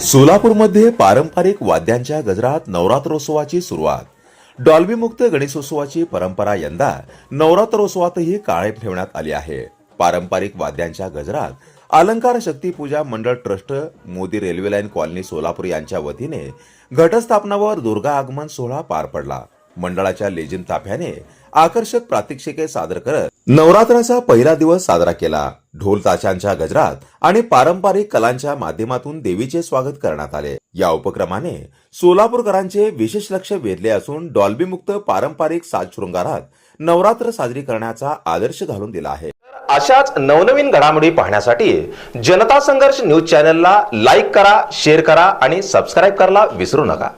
सोलापूरमध्ये पारंपरिक वाद्यांच्या गजरात नवरात्रोत्सवाची सुरुवात. डॉल्बीमुक्त गणेशोत्सवाची परंपरा यंदा नवरात्रोत्सवातही काळे ठेवण्यात आली आहे. पारंपरिक वाद्यांच्या गजरात अलंकार शक्ती पूजा मंडळ trust Modi railway line colony Solapur यांच्या वतीने घटस्थापनावर दुर्गा आगमन सोहळा पार पडला. मंडळाच्या लेझिम ताफ्याने आकर्षक प्रात्यक्षिके सादर करत नवरात्राचा पहिला दिवस साजरा केला. ढोल ताशांच्या गजरात आणि पारंपरिक कलांच्या माध्यमातून देवीचे स्वागत करण्यात आले. या उपक्रमाने सोलापूरकरांचे विशेष लक्ष वेधले असून डॉल्बी मुक्त पारंपरिक साजशृंगारात नवरात्र साजरी करण्याचा आदर्श घालून दिला आहे. अशाच नवनवीन घडामोडी पाहण्यासाठी जनता संघर्ष न्यूज चॅनलला लाईक करा शेअर करा आणि सबस्क्राईब करायला विसरू नका.